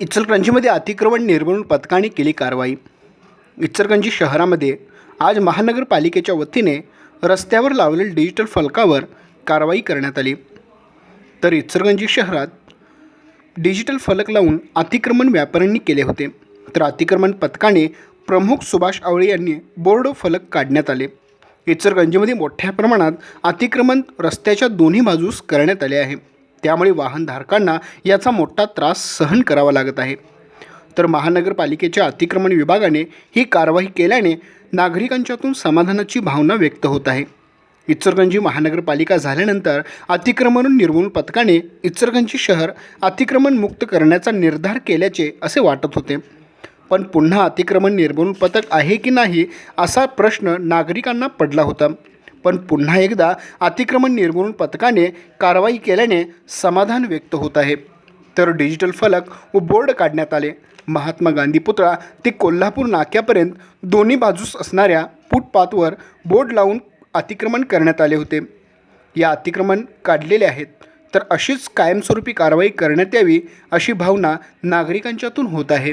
इचलकरंजीमध्ये अतिक्रमण निर्मूलन पथकाने केली कारवाई. इचलकरंजी शहरामध्ये आज महानगरपालिकेच्या वतीने रस्त्यावर लावलेल्या डिजिटल फलकावर कारवाई करण्यात आली. तर इचलकरंजी शहरात डिजिटल फलक लावून अतिक्रमण व्यापाऱ्यांनी केले होते. तर अतिक्रमण पथकाने प्रमुख सुभाष आवळे यांनी बोर्ड फलक काढण्यात आले. इचलकरंजीमध्ये मोठ्या प्रमाणात अतिक्रमण रस्त्याच्या दोन्ही बाजूस करण्यात आले आहे. त्यामुळे वाहनधारकांना याचा मोठा त्रास सहन करावा लागत आहे. तर महानगरपालिकेच्या अतिक्रमण विभागाने ही कारवाई केल्याने नागरिकांच्यातून समाधानाची भावना व्यक्त होत आहे. इचरगंजी महानगरपालिका झाल्यानंतर अतिक्रमण निर्मूलन पथकाने इचरगंजी शहर अतिक्रमण मुक्त करण्याचा निर्धार केल्याचे असे वाटत होते. पण पुन्हा अतिक्रमण निर्मूलन पथक आहे की नाही असा प्रश्न नागरिकांना पडला होता. पण पुन्हा एकदा अतिक्रमण निर्मूलन पथकाने कारवाई केल्याने समाधान व्यक्त होत आहे. तर डिजिटल फलक व बोर्ड काढण्यात आले. महात्मा गांधी पुतळा ते कोल्हापूर नाक्यापर्यंत दोन्ही बाजूस असणाऱ्या फुटपाथवर बोर्ड लावून अतिक्रमण करण्यात आले होते. या अतिक्रमण काढलेले आहेत. तर अशीच कायमस्वरूपी कारवाई करण्यात यावी अशी भावना नागरिकांच्यातून होत आहे.